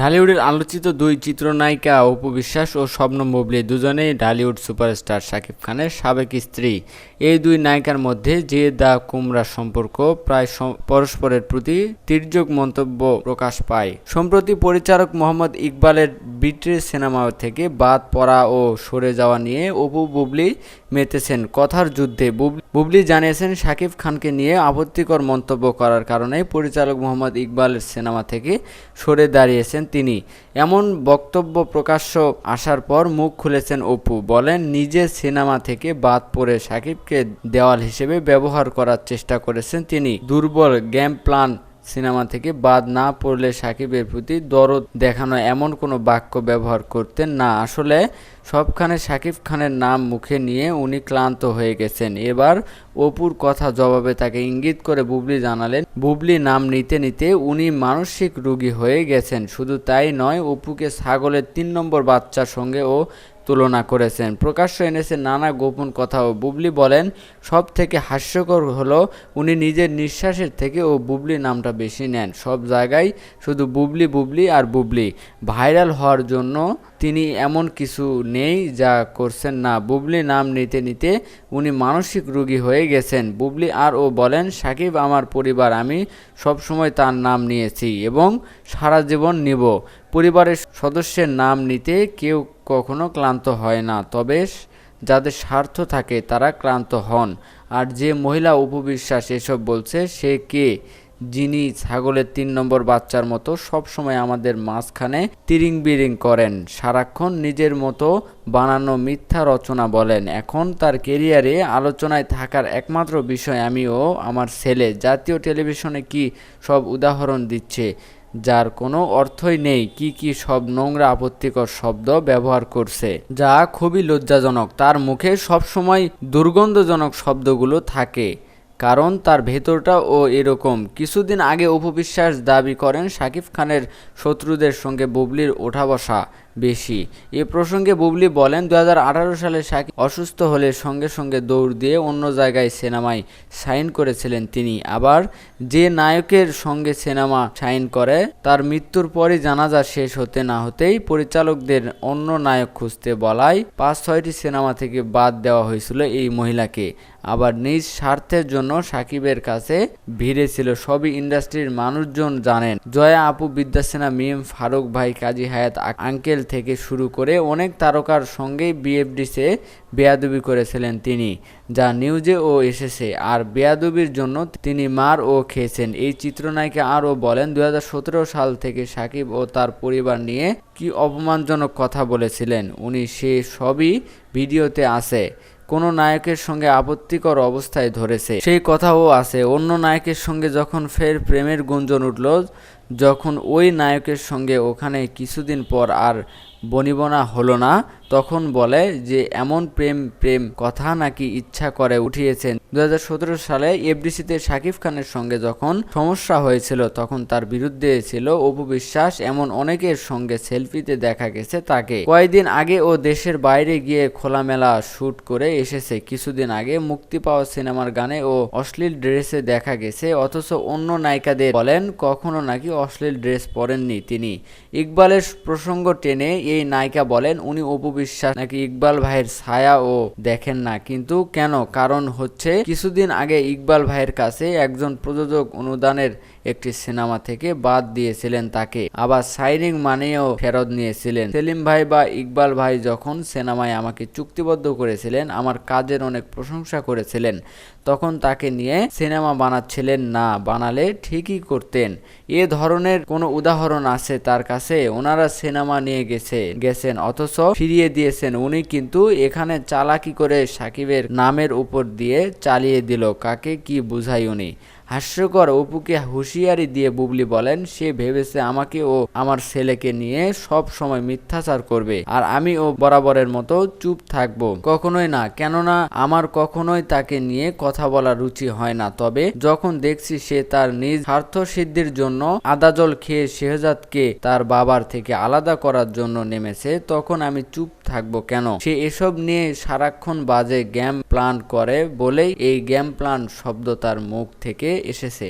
ঢালিউডের আলোচিত দুই চিত্রনায়িকা অপু বিশ্বাস ও স্বপ্ন মবলি দুজনেই ঢালিউড সুপারস্টার শাকিব খানের সাবেক স্ত্রী। এই দুই নায়িকার মধ্যে যে দা কুমড়া সম্পর্ক প্রায় পরস্পরের প্রতি তির্যক মন্তব্য প্রকাশ পায়। সম্প্রতি পরিচালক মোহাম্মদ ইকবালের বিট্রে সিনেমা থেকে বাদ পড়া ও সরে যাওয়া নিয়ে অপু বুবলি মেতেছেন। কথার যুদ্ধে বুব- বুবলি জানিয়েছেন, শাকিব খানকে নিয়ে আপত্তিকর মন্তব্য করার কারণে পরিচালক মোহাম্মদ ইকবালের সিনেমা থেকে সরে দাঁড়িয়েছেন তিনি। এমন বক্তব্য প্রকাশ্য আসার পর মুখ খুলেছেন অপু। বলেন নিজের সিনেমা থেকে বাদ পড়ে শাকিবকে দেওয়াল হিসেবে ব্যবহার করার চেষ্টা করেছেন তিনি। দুর্বল গেম প্ল্যান সিনেমা থেকে বাদ না পড়লে সাকিবের প্রতি দরদ দেখানো এমন কোনো বাক্য ব্যবহার করতেন না। আসলে সবখানে সাকিব খানের নাম মুখে নিয়ে উনি ক্লান্ত হয়ে গেছেন। এবার অপুর কথা জবাবে তাকে ইঙ্গিত করে বুবলি জানালেন, বুবলি, নাম নিতে নিতে উনি মানসিক রোগী হয়ে গেছেন। শুধু তাই নয়, অপুকে ছাগলের তিন নম্বর বাচ্চার সঙ্গে ও তুলনা করেছেন। প্রকাশ্য এনেছেন নানা গোপন কথাও বুবলি বলেন সব থেকে হাস্যকর হলো উনি নিজের নিঃশ্বাসের থেকে ও বুবলি নামটা বেশি নেন। সব জায়গায় শুধু বুবলি বুবলি আর বুবলি। ভাইরাল হওয়ার জন্য তিনি এমন কিছু নেই যা করছেন না। বুবলি নাম নিতে নিতে উনি মানসিক রোগী হয়ে গেছেন। বুবলি আর ও বলেন, সাকিব আমার পরিবার, আমি সবসময় তার নাম নিয়েছি এবং সারা জীবন নিব। পরিবারের সদস্যের নাম নিতে কেউ কখনো ক্লান্ত হয় না। তবে যাদের স্বার্থ থাকে, তারা ক্লান্ত হন। আর যে মহিলা উপবিশ্বাস এসব বলছে, সে কে? যিনি ছাগলের তিন নম্বর বাচ্চার মতো সবসময় আমাদের মাঝখানে তিরিং বিরিং করেন। সারাক্ষণ নিজের মতো বানানো মিথ্যা রচনা বলেন। এখন তার কেরিয়ারে আলোচনায় থাকার একমাত্র বিষয় আমিও আমার ছেলে। জাতীয় টেলিভিশনে কি সব উদাহরণ দিচ্ছে? যার কোনো অর্থই নেই কি কি সব নোংরা আপত্তিকর শব্দ ব্যবহার করছে। যা খুবই লজ্জাজনক। তার মুখে সবসময় দুর্গন্ধজনক শব্দগুলো থাকে, কারণ তার ভেতরটা ও এরকম। কিছুদিন আগে উপবিশ্বাস দাবি করেন শাকিব খানের শত্রুদের সঙ্গে বুবলির ওঠা বসা। বেশি। এ প্রসঙ্গে বুবলি বলেন দু হাজার আঠারো সালে শাকিব অসুস্থ হলে সঙ্গে সঙ্গে দৌড় দিয়ে অন্য জায়গায় সিনেমায় সাইন করেছিলেন তিনি। আবার যে নায়কের সঙ্গে সিনেমা সাইন করে, তার মৃত্যুর পরই জানাজা শেষ হতে না হতেই পরিচালকদের অন্য নায়ক খুঁজতে বলায় পাঁচ, ছয়টি সিনেমা থেকে বাদ দেওয়া হয়েছিল এই মহিলাকে। আবার নিজ স্বার্থের জন্য সাকিবের কাছে ভিড়ে ছিল সবই ইন্ডাস্ট্রির মানুষজন জানেন। জয়া আপু, বিদ্যাসেনা, মিম ফারুক ভাই, কাজী হায়াত, আঙ্কেল থেকে শুরু করে অনেক তারকার সঙ্গেই বিএফডিসে বেয়াদবি করেছিলেন তিনি, যা নিউজে ও এসেছে। আর বেয়াদবির জন্য তিনি মার ও খেয়েছেন। এই চিত্রনায়িকা আরও বলেন দু সাল থেকে সাকিব ও তার পরিবার নিয়ে কি অপমানজনক কথা বলেছিলেন, উনি সে সবই ভিডিওতে আছে। কোনো নায়কের সঙ্গে আপত্তিকর অবস্থায় ধরেছে। সেই কথাও আছে। অন্য নায়কের সঙ্গে যখন ফের প্রেমের গুঞ্জন উঠল যখন ওই নায়কের সঙ্গে ওখানে কিছুদিন পর আর বনিবনা হলো না তখন বলে যে, এমন প্রেম প্রেম কথা নাকি ইচ্ছা করে উঠিয়েছেন। দুই হাজার সতেরো সালে এফডিসিতে শাকিব খানের সঙ্গে যখন সমস্যা হয়েছিল, তখন তার বিরুদ্ধে ছিল অপু বিশ্বাস। এমন অনেকের সঙ্গে সেলফিতে দেখা গেছে তাকে। কয়েকদিন আগে ও দেশের বাইরে গিয়ে খোলামেলা শুট করে এসেছে। কিছুদিন আগে মুক্তি পাওয়া সিনেমার গানে ও অশ্লীল ড্রেসে দেখা গেছে। অথচ অন্য নায়িকাদের বলেন, কখনো নাকি অশ্লীল ড্রেস পরেননি তিনি। ইকবালের প্রসঙ্গ টেনে এই নায়িকা বলেন, উনি অপু বিশ্বাস নাকি ইকবাল ভাইয়ের ছায়া ও দেখেন না। কিন্তু কেন? কারণ হচ্ছে, কিছুদিন আগে ইকবাল ভাইয়ের কাছে একজন প্রযোজক অনুদানের একটি সিনেমা থেকে বাদ দিয়েছিলেন তাকে। আবার সাইনিং মানেও ফেরত নিয়েছিলেন। সেলিম ভাই বা ইকবাল ভাই যখন সিনেমায় আমাকে চুক্তিবদ্ধ করেছিলেন, আমার কাজের অনেক প্রশংসা করেছিলেন। তখন তাকে নিয়ে সিনেমা বানাচ্ছিলেন না, বানালে ঠিকই করতেন। এ ধরনের কোনো উদাহরণ আছে তার কাছে? ওনারা সিনেমা নিয়ে গেছে, গেছেন, অথচ ফিরিয়ে দিয়েছেন। উনি কিন্তু এখানে চালাকি করে সাকিবের নামের উপর দিয়ে চালিয়ে দিল। কাকে কি বুঝাই উনি? হাস্যকর অপুকে হুঁশিয়ারি দিয়ে বুবলি বলেন, সে ভেবেছে আমাকে ও আমার ছেলেকে নিয়ে সব সময় মিথ্যাচার করবে আর আমি ও বরাবরের মতো চুপ থাকব। কখনোই না। কেননা আমার কখনোই তাকে নিয়ে কথা বলা রুচি হয় না। তবে যখন দেখছি সে তার নিজ স্বার্থ সিদ্ধির জন্য আদা জল খেয়ে শেহজাদকে তার বাবার থেকে আলাদা করার জন্য নেমেছে, তখন আমি চুপ থাকব কেন? সে এসব নিয়ে সারাক্ষণ বাজে গেম প্ল্যান করে বলেই এই গেম প্ল্যান শব্দ তার মুখ থেকে এসেছে।